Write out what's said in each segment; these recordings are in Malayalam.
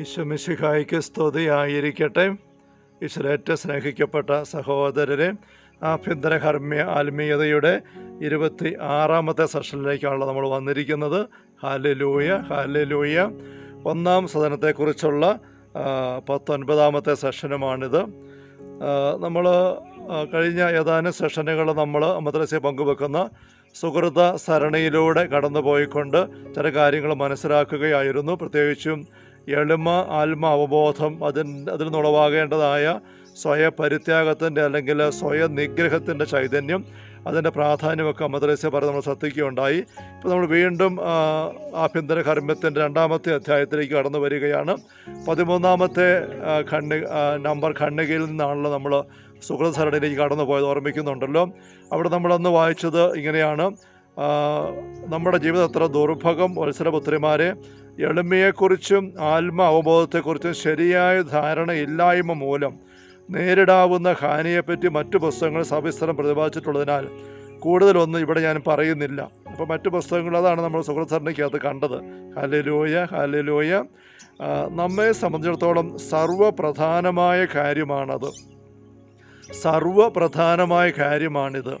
ഈശ്വമിശിഹായിക്ക് സ്തുതിയായിരിക്കട്ടെ. ഈശ്വരേറ്റ സ്നേഹിക്കപ്പെട്ട സഹോദരരെ ആഭ്യന്തര ഹർമ്മ്യ ആത്മീയതയുടെ ഇരുപത്തി ആറാമത്തെ സെഷനിലേക്കാണല്ലോ നമ്മൾ വന്നിരിക്കുന്നത്. ഹാലലൂയ ഹാലലൂയ ഒന്നാം സദനത്തെക്കുറിച്ചുള്ള പത്തൊൻപതാമത്തെ സെഷനുമാണിത്. നമ്മൾ കഴിഞ്ഞ ഏതാനും സെഷനുകൾ നമ്മൾ മദ്രസയെ പങ്കുവെക്കുന്ന സുഹൃത സരണിയിലൂടെ കടന്നുപോയിക്കൊണ്ട് ചില കാര്യങ്ങൾ മനസ്സിലാക്കുകയായിരുന്നു. പ്രത്യേകിച്ചും എളിമ ആത്മ അവബോധം അതിൻ അതിൽ നിന്നുളവാകേണ്ടതായ സ്വയ പരിത്യാഗത്തിന്റെ അല്ലെങ്കിൽ സ്വയം നിഗ്രഹത്തിന്റെ ചൈതന്യം അതിന്റെ പ്രാധാന്യമൊക്കെ മദ്രസ പറഞ്ഞ് നമ്മൾ ശ്രദ്ധിക്കുകയുണ്ടായി. ഇപ്പോൾ നമ്മൾ വീണ്ടും ആഭ്യന്തര കർമ്മത്തിന്റെ രണ്ടാമത്തെ അധ്യായത്തിലേക്ക് കടന്നു വരികയാണ്. പതിമൂന്നാമത്തെ ഖണ്ണി നമ്പർ ഖണ്ഡികയിൽ നിന്നാണല്ലോ നമ്മൾ സുഹൃതസരണിയിലേക്ക് കടന്നു പോയത് ഓർമ്മിക്കുന്നുണ്ടല്ലോ. അവിടെ നമ്മളന്ന് വായിച്ചത് ഇങ്ങനെയാണ്. നമ്മുടെ ജീവിതം അത്ര ദുർഭകം വത്സരപുത്രിമാരെ എളിമയെക്കുറിച്ചും ആത്മ അവബോധത്തെക്കുറിച്ചും ശരിയായ ധാരണ ധാരണയില്ലായ്മ മൂലം നേരിടാവുന്ന ഹാനിയെപ്പറ്റി മറ്റു പുസ്തകങ്ങൾ സവിസ്തരം പ്രതിപാദിച്ചിട്ടുള്ളതിനാൽ കൂടുതലൊന്നും ഇവിടെ ഞാൻ പറയുന്നില്ല. അപ്പോൾ മറ്റു പുസ്തകങ്ങൾ അതാണ് നമ്മൾ സുഹൃത്തറിനകത്ത് കണ്ടത്. ഹലലോയ ഹലലോയ നമ്മെ സംബന്ധിച്ചിടത്തോളം സർവപ്രധാനമായ കാര്യമാണത്. സർവപ്രധാനമായ കാര്യമാണിത്.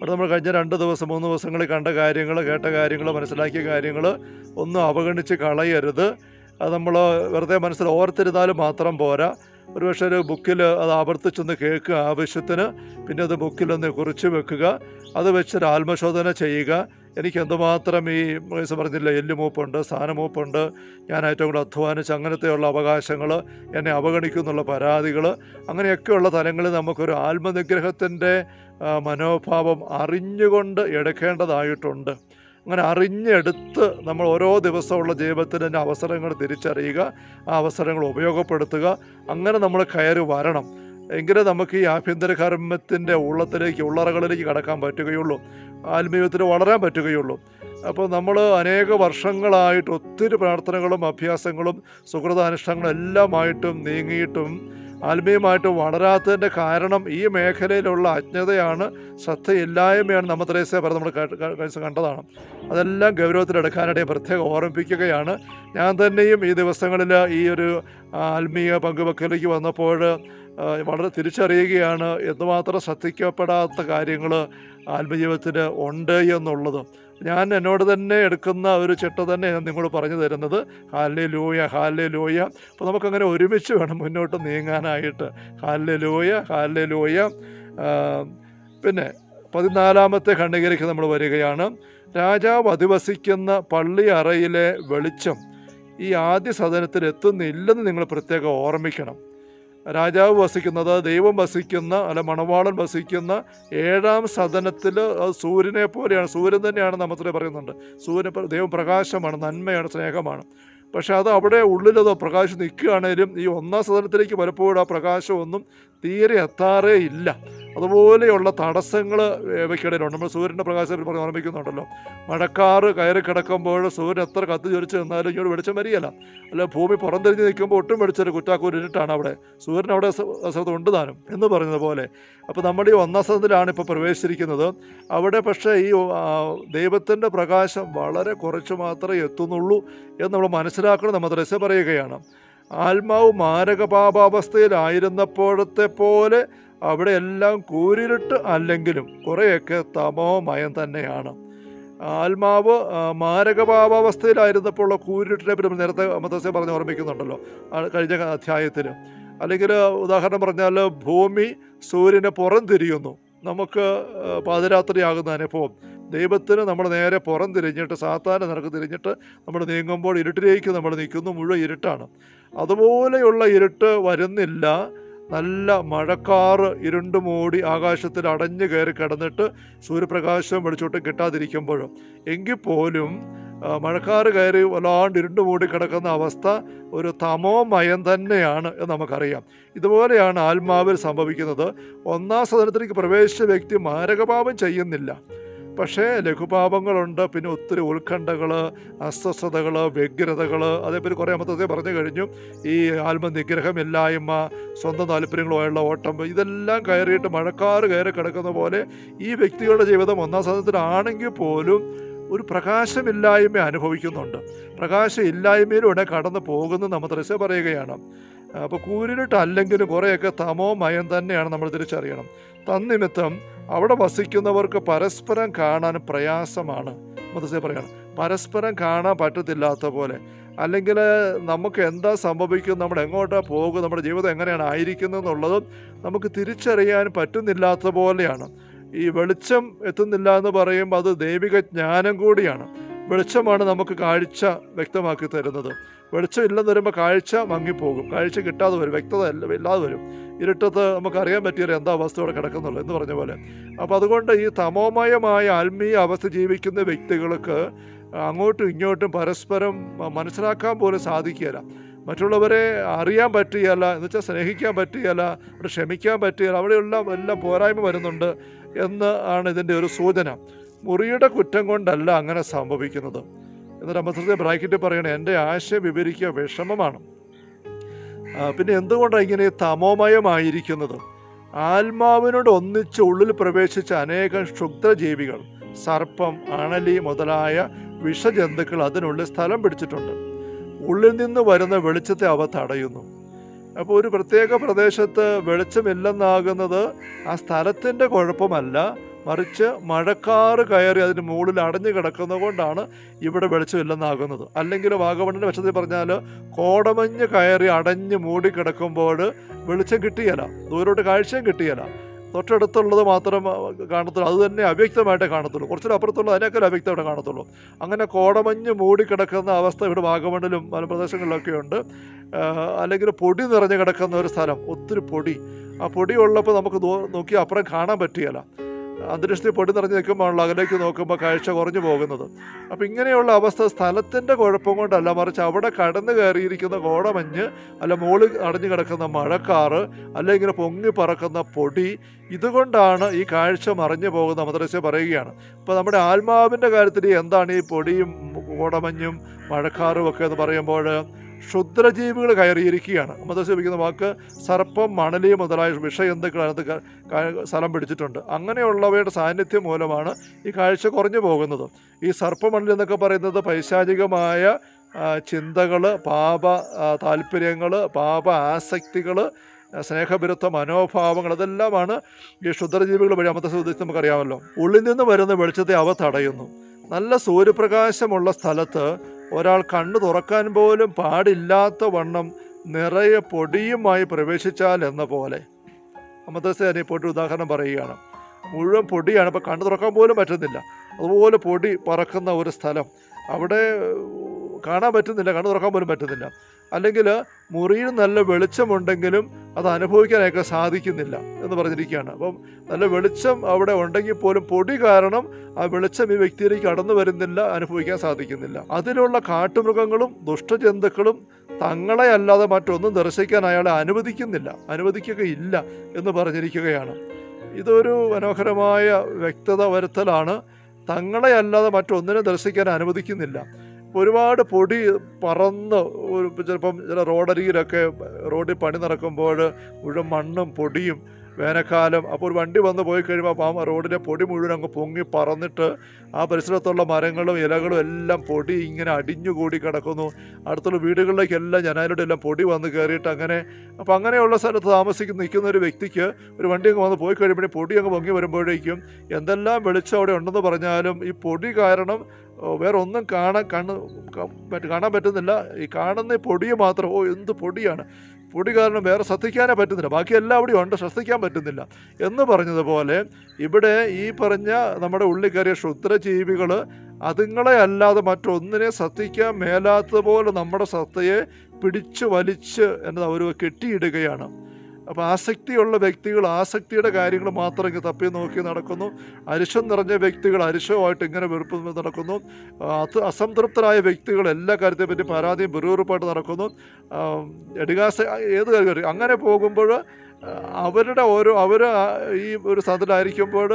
അവിടെ നമ്മൾ കഴിഞ്ഞ രണ്ട് ദിവസം മൂന്ന് ദിവസങ്ങളിൽ കണ്ട കാര്യങ്ങൾ കേട്ട കാര്യങ്ങൾ മനസ്സിലാക്കിയ കാര്യങ്ങൾ ഒന്നും അവഗണിച്ച് കളയരുത്. അത് നമ്മൾ വെറുതെ മനസ്സിൽ ഓർത്തിരുന്നാലും മാത്രം പോരാ. ഒരുപക്ഷെ ഒരു ബുക്കിൽ അത് ആവർത്തിച്ചൊന്ന് കേൾക്കുക ആവശ്യത്തിന് പിന്നെ അത് ബുക്കിലൊന്ന് കുറിച്ച് വെക്കുക. അത് വെച്ചൊരു ആത്മശോധന ചെയ്യുക. എനിക്ക് എന്തുമാത്രം ഈ വയസ്സ് പറഞ്ഞില്ല എല്ലുമൂപ്പുണ്ട് സ്ഥാനമൂപ്പുണ്ട് ഞാൻ ഏറ്റവും കൂടുതൽ അധ്വാനിച്ച് അങ്ങനത്തെയുള്ള അവകാശങ്ങൾ എന്നെ അവഗണിക്കുന്നുള്ള പരാതികൾ അങ്ങനെയൊക്കെയുള്ള തലങ്ങളിൽ നമുക്കൊരു ആത്മനിഗ്രഹത്തിന്റെ മനോഭാവം അറിഞ്ഞുകൊണ്ട് എടുക്കേണ്ടതായിട്ടുണ്ട്. അങ്ങനെ അറിഞ്ഞെടുത്ത് നമ്മൾ ഓരോ ദിവസമുള്ള ജീവിതത്തിന്റെ അവസരങ്ങൾ തിരിച്ചറിയുക ആ അവസരങ്ങൾ ഉപയോഗപ്പെടുത്തുക അങ്ങനെ നമ്മൾ കയറി വരണം. എങ്കിലേ നമുക്ക് ഈ ആഭ്യന്തര കർമ്മത്തിന്റെ ഉള്ളത്തിലേക്ക് ഉള്ളറകളിലേക്ക് കടക്കാൻ പറ്റുകയുള്ളൂ. ആത്മീയത്തിൽ വളരാൻ പറ്റുകയുള്ളൂ. അപ്പോൾ നമ്മൾ അനേക വർഷങ്ങളായിട്ട് ഒത്തിരി പ്രാർത്ഥനകളും അഭ്യാസങ്ങളും സുഹൃതാനുഷ്ഠാനങ്ങളും എല്ലാമായിട്ടും നീങ്ങിയിട്ടും ആത്മീയമായിട്ട് വളരാത്തതിന്റെ കാരണം ഈ മേഖലയിലുള്ള അജ്ഞതയാണ് ശ്രദ്ധയില്ലായ്മയാണ് നമ്മ ത്രേസ്യ പറഞ്ഞ് നമ്മൾ കണ്ടതാണ്. അതെല്ലാം ഗൗരവത്തിലെടുക്കാനായിട്ട് പ്രത്യേകം ഓർമ്മിപ്പിക്കുകയാണ്. ഞാൻ തന്നെയും ഈ ദിവസങ്ങളിൽ ഈ ഒരു ആത്മീയ പങ്കുവെക്കലേക്ക് വന്നപ്പോൾ വളരെ തിരിച്ചറിയുകയാണ്. എന്തുമാത്രം ശ്രദ്ധിക്കപ്പെടാത്ത കാര്യങ്ങൾ ആത്മജീവിതത്തിൽ ഉണ്ട് എന്നുള്ളത്. ഞാൻ എന്നോട് തന്നെ എടുക്കുന്ന ഒരു ചിട്ട തന്നെ ഞാൻ നിങ്ങളോട് പറഞ്ഞു തരുന്നത്. ഹാലെ ലൂയ ഹാലെ ലൂയ അപ്പോൾ നമുക്കങ്ങനെ ഒരുമിച്ച് വേണം മുന്നോട്ട് നീങ്ങാനായിട്ട്. ഹാലെ ലൂയ ഹാലെ ലൂയ പിന്നെ പതിനാലാമത്തെ ഖണ്ഡികയിലേക്ക് നമ്മൾ വരികയാണ്. രാജാവ് അധിവസിക്കുന്ന പള്ളി അറയിലെ വെളിച്ചം ഈ ആദ്യ സദനത്തിൽ എത്തുന്നില്ലെന്ന് നിങ്ങൾ പ്രത്യേകം ഓർമ്മിക്കണം. രാജാവ് വസിക്കുന്നത് ദൈവം വസിക്കുന്ന അല്ല മണവാളൻ വസിക്കുന്ന ഏഴാം സദനത്തിൽ സൂര്യനെ പോലെയാണ് സൂര്യൻ തന്നെയാണ് നമ്മത്ര പറയുന്നുണ്ട്. സൂര്യൻ ദൈവം പ്രകാശമാണ് നന്മയാണ് സ്നേഹമാണ്. പക്ഷേ അത് അവിടെ ഉള്ളിലതോ പ്രകാശം നിൽക്കുകയാണേലും ഈ ഒന്നാം സദനത്തിലേക്ക് പലപ്പോഴും ആ പ്രകാശമൊന്നും തീരെ എത്താറേ ഇല്ല. അതുപോലെയുള്ള തടസ്സങ്ങൾ ഇവയ്ക്കിടയിലുണ്ട്. നമ്മൾ സൂര്യന്റെ പ്രകാശത്തിൽ പറഞ്ഞ് ഓർമ്മിക്കുന്നുണ്ടല്ലോ. മഴക്കാറ് കയറി കിടക്കുമ്പോൾ സൂര്യൻ എത്ര കത്ത് ചൊരിച്ച് നിന്നാലും ഇങ്ങോട്ട് വെളിച്ചം വരികയില്ല. അല്ല ഭൂമി പുറംതിരിഞ്ഞ് നിൽക്കുമ്പോൾ ഒട്ടും വെളിച്ചൊരു കുറ്റാക്കൂർ ഇരുട്ടാണ് അവിടെ. സൂര്യൻ അവിടെ സ്ഥലത്ത് ഉണ്ട് താനും എന്ന് പറഞ്ഞതുപോലെ. അപ്പോൾ നമ്മൾ ഈ ഒന്നാം സ്ഥലത്തിലാണ് ഇപ്പോൾ പ്രവേശിച്ചിരിക്കുന്നത്. അവിടെ പക്ഷേ ഈ ദൈവത്തിന്റെ പ്രകാശം വളരെ കുറച്ച് മാത്രമേ എത്തുന്നുള്ളൂ എന്ന് നമ്മൾ മനസ്സിലാക്കണം. നമ്മൾ ദ്രശ്യ പറയുകയാണ്. ആത്മാവ് മാരകപാപാവസ്ഥയിലായിരുന്നപ്പോഴത്തെ പോലെ അവിടെ എല്ലാം കൂരിരുട്ട് അല്ലെങ്കിലും കുറേയൊക്കെ തമോമയം തന്നെയാണ്. ആത്മാവ് മാരകപാപാവസ്ഥയിലായിരുന്നപ്പോൾ കൂരിട്ടിനെ പറ്റി നേരത്തെ മദ്രസ പറഞ്ഞ് ഓർമ്മിക്കുന്നുണ്ടല്ലോ കഴിഞ്ഞ അധ്യായത്തിൽ അല്ലെങ്കിൽ ഉദാഹരണം പറഞ്ഞാൽ ഭൂമി സൂര്യനെ പുറം തിരിയുന്നു നമുക്ക് പാതിരാത്രി പാതിരാത്രിയാകുന്ന അനുഭവം ദൈവത്തിന് നമ്മൾ നേരെ പുറം തിരിഞ്ഞിട്ട് സാത്താന്റെ നിനക്ക് തിരിഞ്ഞിട്ട് നമ്മൾ നീങ്ങുമ്പോൾ ഇരുട്ടിലേക്ക് നമ്മൾ നിൽക്കുന്നു. മുഴുവൻ ഇരുട്ടാണ്. അതുപോലെയുള്ള ഇരുട്ട് വരുന്നില്ല. നല്ല മഴക്കാറ് ഇരുണ്ട് മൂടി ആകാശത്തിൽ അടഞ്ഞു കയറി കിടന്നിട്ട് സൂര്യപ്രകാശം വെളിച്ചോട്ടും കിട്ടാതിരിക്കുമ്പോഴും. എങ്കിൽ പോലും മഴക്കാറ് കയറി വല്ലാണ്ട് ഇരുണ്ട് മൂടി കിടക്കുന്ന അവസ്ഥ ഒരു തമോമയം തന്നെയാണ് എന്ന് നമുക്കറിയാം. ഇതുപോലെയാണ് ആത്മാവിൽ സംഭവിക്കുന്നത്. ഒന്നാം സദനത്തിലേക്ക് പ്രവേശിച്ച വ്യക്തി മാരകപാപം ചെയ്യുന്നില്ല. പക്ഷേ ലഘുപാപങ്ങളുണ്ട് പിന്നെ ഒത്തിരി ഉത്കണ്ഠകൾ അസ്വസ്ഥതകൾ വ്യഗ്രതകൾ അതേപോലെ കുറേ അമത്തത്തെ പറഞ്ഞു കഴിഞ്ഞു. ഈ ആത്മനിഗ്രഹമില്ലായ്മ സ്വന്തം താല്പര്യങ്ങളുമായുള്ള ഓട്ടം ഇതെല്ലാം കയറിയിട്ട് മഴക്കാറ് കയറി കിടക്കുന്ന പോലെ ഈ വ്യക്തികളുടെ ജീവിതം ഒന്നാം സ്ഥാനത്തിലാണെങ്കിൽ പോലും ഒരു പ്രകാശമില്ലായ്മ അനുഭവിക്കുന്നുണ്ട്. പ്രകാശം ഇല്ലായ്മയിലൂടെ കടന്നു പോകുന്നു നമ്മൾ ദൃശ്യം പറയുകയാണ്. അപ്പോൾ കൂരിരുട്ടല്ലെങ്കിലും കുറേയൊക്കെ തമോ മയം തന്നെയാണ് നമ്മൾ തിരിച്ചറിയണം. തന്നിമിത്തം അവിടെ വസിക്കുന്നവർക്ക് പരസ്പരം കാണാൻ പ്രയാസമാണ്. മതസ്യ പറയണം പരസ്പരം കാണാൻ പറ്റത്തില്ലാത്ത പോലെ. അല്ലെങ്കിൽ നമുക്ക് എന്താ സംഭവിക്കും? നമ്മൾ എങ്ങോട്ടാണ് പോകും? നമ്മുടെ ജീവിതം എങ്ങനെയാണ് ആയിരിക്കുന്നത് എന്നുള്ളതും നമുക്ക് തിരിച്ചറിയാൻ പറ്റുന്നില്ലാത്ത പോലെയാണ്. ഈ വെളിച്ചം എത്തുന്നില്ല എന്ന് പറയുമ്പോൾ അത് ദൈവിക ജ്ഞാനം കൂടിയാണ്. വെളിച്ചമാണ് നമുക്ക് കാഴ്ച വ്യക്തമാക്കി തരുന്നത്. വെളിച്ചം ഇല്ലെന്ന് വരുമ്പോൾ കാഴ്ച മങ്ങിപ്പോകും. കാഴ്ച കിട്ടാതെ വരും. വ്യക്തത ഇല്ല- ഇല്ലാതെ വരും. ഇരുട്ടത്ത് നമുക്ക് അറിയാൻ പറ്റിയാലും എന്താ അവസ്ഥ അവിടെ കിടക്കുന്നുള്ളൂ എന്ന് പറഞ്ഞ പോലെ. അപ്പോൾ അതുകൊണ്ട് ഈ തമോമയമായ ആത്മീയ അവസ്ഥ ജീവിക്കുന്ന വ്യക്തികൾക്ക് അങ്ങോട്ടും ഇങ്ങോട്ടും പരസ്പരം മനസ്സിലാക്കാൻ പോലും സാധിക്കുകയില്ല. മറ്റുള്ളവരെ അറിയാൻ പറ്റുകയല്ല എന്ന് വെച്ചാൽ സ്നേഹിക്കാൻ പറ്റുകയല്ല അവിടെ ക്ഷമിക്കാൻ പറ്റുകയില്ല അവിടെയുള്ള എല്ലാം പോരായ്മ വരുന്നുണ്ട് എന്ന് ആണ് ഇതിന്റെ ഒരു സൂചന. മുറിയുടെ കുറ്റം കൊണ്ടല്ല അങ്ങനെ സംഭവിക്കുന്നത്. എന്നിട്ട് അമ്പസത്തെ ബ്രാക്കറ്റിൽ പറയണേ എന്റെ ആശയം വിവരിക്കുക വിഷമമാണ്. പിന്നെ എന്തുകൊണ്ടാണ് ഇങ്ങനെ തമോമയമായിരിക്കുന്നത്? ആത്മാവിനോട് ഒന്നിച്ച് ഉള്ളിൽ പ്രവേശിച്ച അനേകം ക്ഷുദ്രജീവികൾ സർപ്പം അണലി മുതലായ വിഷജന്തുക്കൾ അതിനുള്ളിൽ സ്ഥലം പിടിച്ചിട്ടുണ്ട്. ഉള്ളിൽ നിന്ന് വരുന്ന വെളിച്ചത്തെ അവ തടയുന്നു. അപ്പോൾ ഒരു പ്രത്യേക പ്രദേശത്ത് വെളിച്ചമില്ലെന്നാകുന്നത് ആ സ്ഥലത്തിന്റെ കുഴപ്പമല്ല മറിച്ച് മഴക്കാറ് കയറി അതിന് മുകളിൽ അടഞ്ഞു കിടക്കുന്നത് കൊണ്ടാണ് ഇവിടെ വെളിച്ചമില്ലെന്നാകുന്നത്. അല്ലെങ്കിൽ വാഗമണ്ണിന്റെ വശത്തിൽ പറഞ്ഞാൽ കോടമഞ്ഞ് കയറി അടഞ്ഞ് മൂടി കിടക്കുമ്പോൾ വെളിച്ചം കിട്ടിയല്ല. ദൂരോട്ട് കാഴ്ചയും കിട്ടിയല്ല. തൊട്ടടുത്തുള്ളത് മാത്രം കാണത്തുള്ളൂ. അത് തന്നെ അവ്യക്തമായിട്ടേ കാണത്തുള്ളൂ. കുറച്ചുകൂടെ അപ്പുറത്തുള്ളത് അതിനേക്കാൾ അവ്യക്തമായിട്ട് കാണത്തുള്ളൂ. അങ്ങനെ കോടമഞ്ഞ് മൂടി കിടക്കുന്ന അവസ്ഥ ഇവിടെ വാഗമണ്ണിലും മലപ്രദേശങ്ങളിലൊക്കെ ഉണ്ട്. അല്ലെങ്കിൽ പൊടി നിറഞ്ഞു കിടക്കുന്ന ഒരു സ്ഥലം. ഒത്തിരി പൊടി. ആ പൊടി ഉള്ളപ്പോൾ നമുക്ക് നോക്കി അപ്പുറം കാണാൻ പറ്റുകയില്ല അന്തരീക്ഷത്തിൽ പൊടി നിറഞ്ഞ് നിൽക്കുമ്പോഴാണല്ലോ അകലേക്ക് നോക്കുമ്പോൾ കാഴ്ച കുറഞ്ഞു പോകുന്നത്. അപ്പം ഇങ്ങനെയുള്ള അവസ്ഥ സ്ഥലത്തിന്റെ കുഴപ്പം കൊണ്ടല്ല മറിച്ച് അവിടെ കടന്നു കയറിയിരിക്കുന്ന കോടമഞ്ഞ് അല്ല മുകളിൽ അടഞ്ഞു കിടക്കുന്ന മഴക്കാറ് അല്ല ഇങ്ങനെ പൊങ്ങി പറക്കുന്ന പൊടി ഇതുകൊണ്ടാണ് ഈ കാഴ്ച മറിഞ്ഞു പോകുന്ന മദ്രസ പറയുകയാണ്. അപ്പോൾ നമ്മുടെ ആത്മാവിന്റെ കാര്യത്തിൽ എന്താണ് ഈ പൊടിയും കോടമഞ്ഞും മഴക്കാറും ഒക്കെ എന്ന് പറയുമ്പോൾ ക്ഷുദ്രജീവികൾ കയറിയിരിക്കുകയാണ്. മദ്രസ ഉപയോഗിക്കുന്ന വാക്ക് സർപ്പം മണലി മുതലായ ക- സ്ഥലം പിടിച്ചിട്ടുണ്ട്. അങ്ങനെയുള്ളവയുടെ സാന്നിധ്യം മൂലമാണ് ഈ കാഴ്ച കുറഞ്ഞു പോകുന്നത്. ഈ സർപ്പമണലി എന്നൊക്കെ പറയുന്നത് പൈശാചികമായ ചിന്തകൾ പാപ താല്പര്യങ്ങൾ പാപ ആസക്തികൾ സ്നേഹവിരുദ്ധ മനോഭാവങ്ങൾ അതെല്ലാമാണ് ഈ ക്ഷുദ്രജീവികൾ വഴി അമൃത ഉദ്ദേശിച്ച് നമുക്കറിയാമല്ലോ. ഉള്ളിൽ നിന്ന് വരുന്ന വെളിച്ചത്തെ അവ തടയുന്നു. നല്ല സൂര്യപ്രകാശമുള്ള സ്ഥലത്ത് ഒരാൾ കണ്ണു തുറക്കാൻ പോലും പാടില്ലാത്ത വണ്ണം നിറയെ പൊടിയുമായി പ്രവേശിച്ചാൽ എന്ന പോലെ. അമദ്രസ ഒരു ഉദാഹരണം പറയുകയാണ്. മുഴുവൻ പൊടിയാണ് ഇപ്പോൾ കണ്ണു തുറക്കാൻ പോലും പറ്റുന്നില്ല. അതുപോലെ പൊടി പറക്കുന്ന ഒരു സ്ഥലം. അവിടെ കാണാൻ പറ്റുന്നില്ല കണ്ണു തുറക്കാൻ പോലും പറ്റുന്നില്ല. അല്ലെങ്കിൽ മുറിയിൽ നല്ല വെളിച്ചമുണ്ടെങ്കിലും അത് അനുഭവിക്കാനൊക്കെ സാധിക്കുന്നില്ല എന്ന് പറഞ്ഞിരിക്കുകയാണ്. അപ്പം നല്ല വെളിച്ചം അവിടെ ഉണ്ടെങ്കിൽ പോലും പൊടി കാരണം ആ വെളിച്ചം ഈ വ്യക്തിയിലേക്ക് കടന്നു വരുന്നില്ല അനുഭവിക്കാൻ സാധിക്കുന്നില്ല. അതിലുള്ള കാട്ടുമൃഗങ്ങളും ദുഷ്ടജന്തുക്കളും തങ്ങളെ അല്ലാതെ മറ്റൊന്നും ദർശിക്കാൻ അയാളെ അനുവദിക്കുന്നില്ല അനുവദിക്കുകയില്ല എന്ന് പറഞ്ഞിരിക്കുകയാണ്. ഇതൊരു മനോഹരമായ വ്യക്തത വരുത്തലാണ് തങ്ങളെ അല്ലാതെ മറ്റൊന്നിനെ ദർശിക്കാൻ അനുവദിക്കുന്നില്ല. ഒരുപാട് പൊടി പറന്ന് ഒരു ചിലപ്പം ചില റോഡരികിലൊക്കെ റോഡിൽ പണി നടക്കുമ്പോൾ മുഴുവൻ മണ്ണും പൊടിയും വേനൽക്കാലം അപ്പോൾ ഒരു വണ്ടി വന്ന് പോയി കഴിയുമ്പോൾ ആ റോഡിലെ പൊടി മുഴുവൻ അങ്ങ് പൊങ്ങി പറന്നിട്ട് ആ പരിസരത്തുള്ള മരങ്ങളും ഇലകളും എല്ലാം പൊടി ഇങ്ങനെ അടിഞ്ഞുകൂടി കിടക്കുന്നു. അടുത്തുള്ള വീടുകളിലേക്കെല്ലാം ജനാലയുടെ എല്ലാം പൊടി വന്ന് കയറിയിട്ട് അങ്ങനെ അപ്പോൾ അങ്ങനെയുള്ള സ്ഥലത്ത് താമസിക്കുന്ന നിൽക്കുന്ന ഒരു വ്യക്തിക്ക് ഒരു വണ്ടി അങ്ങ് വന്ന് പോയി കഴിയുമ്പോഴേ പൊടി അങ്ങ് പൊങ്ങി വരുമ്പോഴേക്കും എന്തെല്ലാം വെളിച്ചം അവിടെ ഉണ്ടെന്ന് പറഞ്ഞാലും ഈ പൊടി കാരണം വേറെ ഒന്നും കാണാൻ കണ്ണ് കാണാൻ പറ്റുന്നില്ല. ഈ കാണുന്ന പൊടി മാത്രം ഓ എന്ത് പൊടിയാണ്? പൊടി കാരണം വേറെ ശ്രദ്ധിക്കാനേ പറ്റുന്നില്ല. ബാക്കി എല്ലാം അവിടെ ഉണ്ട് ശ്രദ്ധിക്കാൻ പറ്റുന്നില്ല. എന്ന് പറഞ്ഞതുപോലെ ഇവിടെ ഈ പറഞ്ഞ നമ്മുടെ ഉള്ളിൽ കയറിയ ക്ഷുദ്രജീവികൾ അതുങ്ങളെ അല്ലാതെ മറ്റൊന്നിനെ ശ്രദ്ധിക്കാൻ മേലാത്തതുപോലെ നമ്മുടെ സത്തയെ പിടിച്ചു വലിച്ച് എന്നത് അവർ കെട്ടിയിടുകയാണ്. അപ്പോൾ ആസക്തിയുള്ള വ്യക്തികൾ ആസക്തിയുടെ കാര്യങ്ങൾ മാത്രം ഇങ്ങനെ തപ്പി നോക്കി നടക്കുന്നു. അരിശം നിറഞ്ഞ വ്യക്തികൾ അരിശവുമായിട്ട് ഇങ്ങനെ വെറുപ്പ് നടക്കുന്നു. അത് അസംതൃപ്തരായ വ്യക്തികൾ എല്ലാ കാര്യത്തെ പറ്റി പരാതിയും വെറുവെറുപ്പായിട്ട് നടക്കുന്നു. എടുകാസ ഏത് കാര്യം അങ്ങനെ പോകുമ്പോൾ അവരുടെ ഓരോ അവർ ഈ ഒരു സ്ഥലത്തിലായിരിക്കുമ്പോൾ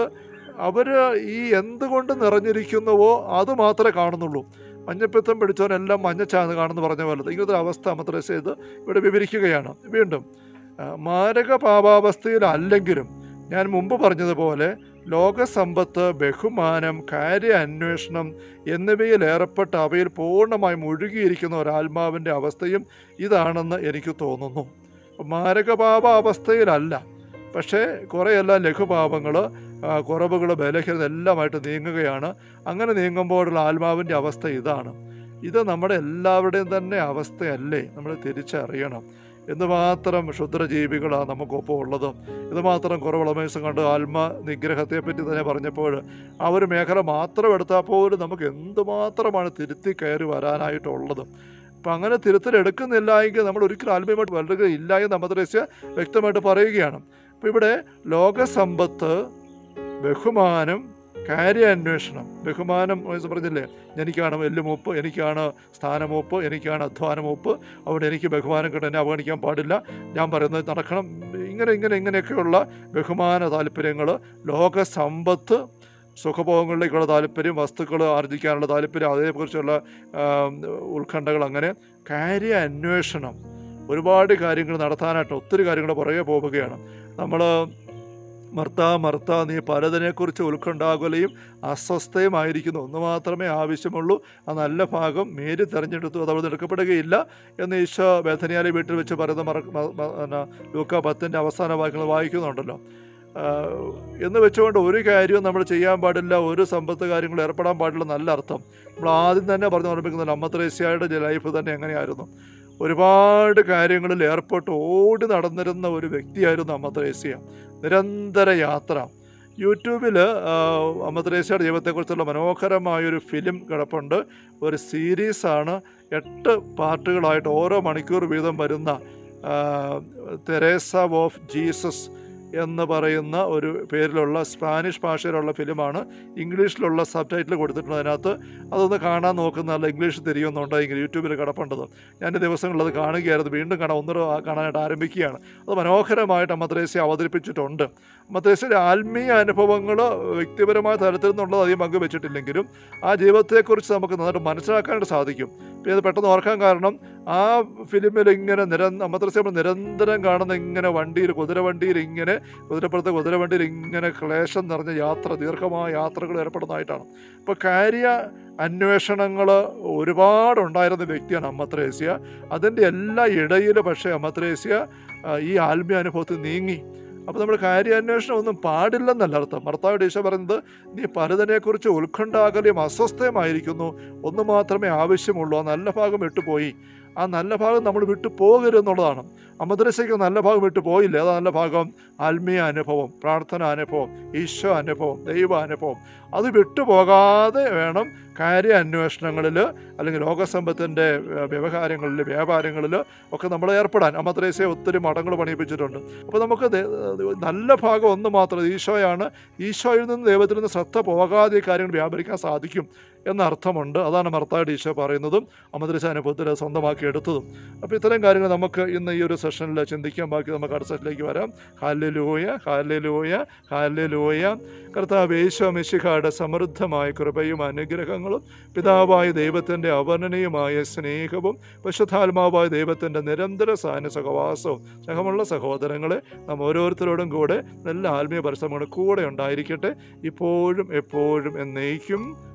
അവർ ഈ എന്തുകൊണ്ട് നിറഞ്ഞിരിക്കുന്നുവോ അത് മാത്രമേ കാണുന്നുള്ളൂ. മഞ്ഞപ്പിത്തം പിടിച്ചവനെല്ലാം മഞ്ഞച്ചാന്ന് കാണുന്നു പറഞ്ഞ പോലെ. ഇങ്ങനത്തെ ഒരു അവസ്ഥ അമത്രസ് ചെയ്ത് ഇവിടെ വിവരിക്കുകയാണ്. വീണ്ടും മാരക പാപാവസ്ഥയിലല്ലെങ്കിലും ഞാൻ മുമ്പ് പറഞ്ഞതുപോലെ ലോകസമ്പത്ത് ബഹുമാനം കാര്യ അന്വേഷണം എന്നിവയിൽ ഏർപ്പെട്ട് അവയിൽ പൂർണമായി മുഴുകിയിരിക്കുന്ന ഒരാത്മാവിന്റെ അവസ്ഥയും ഇതാണെന്ന് എനിക്ക് തോന്നുന്നു. മാരകപാപ അവസ്ഥയിലല്ല പക്ഷേ കുറേയെല്ലാം ലഘുപാപങ്ങൾ കുറവുകൾ ബലഹീനത എല്ലാമായിട്ട് നീങ്ങുകയാണ്. അങ്ങനെ നീങ്ങുമ്പോഴുള്ള ആത്മാവിന്റെ അവസ്ഥ ഇതാണ്. ഇത് നമ്മുടെ എല്ലാവരുടെയും തന്നെ അവസ്ഥയല്ലേ നമ്മൾ തിരിച്ചറിയണം. എന്തുമാത്രം ക്ഷുദ്രജീവികളാണ് നമുക്കൊപ്പം ഉള്ളത് ഇതുമാത്രം കുറവളമേശം കണ്ട് ആത്മ തന്നെ പറഞ്ഞപ്പോൾ ആ ഒരു മേഖല മാത്രം എടുത്താൽ പോലും നമുക്ക് എന്തുമാത്രമാണ് തിരുത്തി കയറി വരാനായിട്ടുള്ളത്. അപ്പം അങ്ങനെ തിരുത്തലെടുക്കുന്നില്ല എങ്കിൽ നമ്മൾ ഒരിക്കലും ആത്മീയമായിട്ട് വളരുകയില്ല എന്ന് അമദ്രസ്യ വ്യക്തമായിട്ട് പറയുകയാണ്. അപ്പം ഇവിടെ ലോകസമ്പത്ത് ബഹുമാനം കാര്യാന്വേഷണം. ബഹുമാനം എന്ന് പറഞ്ഞില്ലേ? എനിക്കാണ് എല്ലുമൂപ്പ് എനിക്കാണ് സ്ഥാനമൂപ്പ് എനിക്കാണ് അധ്വാനമൂപ്പ്. അവിടെ എനിക്ക് ബഹുമാനം കിട്ടും എന്നെ അവഗണിക്കാൻ പാടില്ല. ഞാൻ പറയുന്നത് നടക്കണം. ഇങ്ങനെ ഇങ്ങനെ ഇങ്ങനെയൊക്കെയുള്ള ബഹുമാന താല്പര്യങ്ങൾ ലോകസമ്പത്ത് സുഖഭോഗങ്ങളിലേക്കുള്ള താല്പര്യം വസ്തുക്കൾ ആർജിക്കാനുള്ള താല്പര്യം അതേക്കുറിച്ചുള്ള ഉത്കണ്ഠകൾ അങ്ങനെ കാര്യ അന്വേഷണം ഒരുപാട് കാര്യങ്ങൾ നടത്താനായിട്ട് ഒത്തിരി കാര്യങ്ങൾ പുറകെ പോവുകയാണ്. നമ്മൾ മർത്ത മർത്താ നീ പലതിനെക്കുറിച്ച് ഉത്കണ്ഠാകുലയും അസ്വസ്ഥയുമായിരിക്കുന്നു. ഒന്ന് മാത്രമേ ആവശ്യമുള്ളൂ. ആ നല്ല ഭാഗം മേരി തിരഞ്ഞെടുത്തു. അത് അവിടെ എടുക്കപ്പെടുകയില്ല എന്ന് ഈശോ വേദനയാലി വീട്ടിൽ വെച്ച് പറയുന്ന മറ ലൂക്ക പത്തിന്റെ അവസാന വാക്യങ്ങൾ വായിക്കുന്നുണ്ടല്ലോ. എന്ന് വെച്ചുകൊണ്ട് ഒരു കാര്യവും നമ്മൾ ചെയ്യാൻ പാടില്ല. ഒരു സമ്പത്ത് കാര്യങ്ങൾ ഏർപ്പെടാൻ പാടില്ല നല്ല അർത്ഥം. നമ്മൾ ആദ്യം തന്നെ പറഞ്ഞു ഓർമ്മിക്കുന്നത് അമ്മത്രേസ്യയുടെ ലൈഫ് തന്നെ എങ്ങനെയായിരുന്നു. ഒരുപാട് കാര്യങ്ങളിൽ ഏർപ്പെട്ട് ഓടി നടന്നിരുന്ന ഒരു വ്യക്തിയായിരുന്നു അമ്മത്രേസ്യ. നിരന്തര യാത്ര. യൂട്യൂബിൽ അമ്മത്രേസ്യയുടെ ജീവിതത്തെക്കുറിച്ചുള്ള മനോഹരമായൊരു ഫിലിം കിടപ്പുണ്ട്. ഒരു സീരീസാണ്. എട്ട് പാർട്ടുകളായിട്ട് ഓരോ മണിക്കൂർ വീതം വരുന്ന തെരേസ ഓഫ് ജീസസ് എന്ന് പറയുന്ന ഒരു പേരിലുള്ള സ്പാനിഷ് ഭാഷയിലുള്ള ഫിലിമാണ് ഇംഗ്ലീഷിലുള്ള സബ് ടൈറ്റിൽ കൊടുത്തിട്ടുണ്ട് അതിനകത്ത്. അതൊന്ന് കാണാൻ നോക്കുന്നതല്ല ഇംഗ്ലീഷ് തിരിയുന്നുണ്ടെങ്കിൽ യൂട്യൂബിൽ കിടപ്പുണ്ടത്. ഞാൻ ദിവസങ്ങളത് കാണുകയായിരുന്നു. വീണ്ടും കാണാൻ ഒന്നര കാണാനായിട്ട് ആരംഭിക്കുകയാണ്. അത് മനോഹരമായിട്ട് അമ്മത്രേസ്യ അവതരിപ്പിച്ചിട്ടുണ്ട്. അമ്മത്രേസ്യയുടെ ആത്മീയ അനുഭവങ്ങൾ വ്യക്തിപരമായ തലത്തിൽ നിന്നുള്ളത് അധികം പങ്കുവെച്ചിട്ടില്ലെങ്കിലും ആ ജീവിതത്തെക്കുറിച്ച് നമുക്ക് നന്നായിട്ട് മനസ്സിലാക്കാനായിട്ട് സാധിക്കും. പിന്നെ അത് പെട്ടെന്ന് ഓർക്കാൻ കാരണം ആ ഫിലിമിൽ ഇങ്ങനെ നിരന്തരം അമ്മദ്രസ്യ നമ്മൾ നിരന്തരം കാണുന്ന ഇങ്ങനെ വണ്ടിയിൽ കുതിര വണ്ടിയിൽ ഇങ്ങനെ കുതിരപ്പുറത്തെ കുതിരവണ്ടിയിൽ ഇങ്ങനെ ക്ലേശം നിറഞ്ഞ യാത്ര ദീർഘമായ യാത്രകൾ ഏർപ്പെടുന്നതായിട്ടാണ്. ഇപ്പോൾ കാര്യ അന്വേഷണങ്ങൾ ഒരുപാടുണ്ടായിരുന്ന വ്യക്തിയാണ് അമ്മത്രേസ്യ അതിന്റെ എല്ലാ ഇടയിൽ പക്ഷേ അമ്മത്രേസ്യ ഈ ആത്മീയ അനുഭവത്തിൽ നീങ്ങി. അപ്പോൾ നമ്മുടെ കാര്യാന്വേഷണം ഒന്നും പാടില്ലെന്നല്ല അർത്ഥം. ഭർത്താവ് ഈശോ പറയുന്നത് നീ പലതിനെക്കുറിച്ച് ഉത്കണ്ഠാകലയും അസ്വസ്ഥയുമായിരിക്കുന്നു. ഒന്ന് മാത്രമേ ആവശ്യമുള്ളൂ. നല്ല ഭാഗം വിട്ടുപോയി. ആ നല്ല ഭാഗം നമ്മൾ വിട്ടു പോകരുതെന്നുള്ളതാണ് അമദ്രസയ്ക്ക് നല്ല ഭാഗം വിട്ടു പോയില്ല. അതാ നല്ല ഭാഗം? ആത്മീയ അനുഭവം പ്രാർത്ഥന അനുഭവം ഈശോ അനുഭവം ദൈവ അനുഭവം. അത് വിട്ടുപോകാതെ വേണം കാര്യ അന്വേഷണങ്ങളിൽ അല്ലെങ്കിൽ ലോകസമ്പത്തിന്റെ വ്യവഹാരങ്ങളിൽ വ്യാപാരങ്ങളിൽ ഒക്കെ നമ്മൾ ഏർപ്പെടാൻ. അമദ്രേസയെ ഒത്തിരി മടങ്ങൾ പണിയിപ്പിച്ചിട്ടുണ്ട്. അപ്പോൾ നമുക്ക് നല്ല ഭാഗം ഒന്ന് മാത്രം ഈശോയാണ്. ഈശോയിൽ നിന്ന് ദൈവത്തിൽ നിന്ന് ശ്രദ്ധ പോകാതെ കാര്യങ്ങൾ വ്യാപരിക്കാൻ സാധിക്കും. എന്നർത്ഥമുണ്ട്. അതാണ് മർത്തായുടെ ഈശോ പറയുന്നതും അമദ്രസ അനുഭവത്തിൽ സ്വന്തമാക്കി എടുത്തതും. അപ്പോൾ ഇത്തരം കാര്യങ്ങൾ നമുക്ക് ഇന്ന് ഈ ഒരു സെഷനിൽ ചിന്തിക്കാൻ ബാക്കി നമുക്ക് അടുത്ത സെഷനിലേക്ക് വരാം. ഹാലലൂയ ഹാലലൂയ ഹാലലൂയ കർത്താവ് യേശോ മിശിഖയുടെ സമൃദ്ധമായ കൃപയും അനുഗ്രഹങ്ങളും പിതാവായ ദൈവത്തിന്റെ അവർണനീയമായ സ്നേഹവും പശുധാത്മാവായ ദൈവത്തിന്റെ നിരന്തര സാന സഹവാസവും സഹമുള്ള സഹോദരങ്ങളെ നാം ഓരോരുത്തരോടും കൂടെ നല്ല ആത്മീയ പരിശ്രമങ്ങൾ കൂടെ ഉണ്ടായിരിക്കട്ടെ. ഇപ്പോഴും എപ്പോഴും എന്നേക്കും.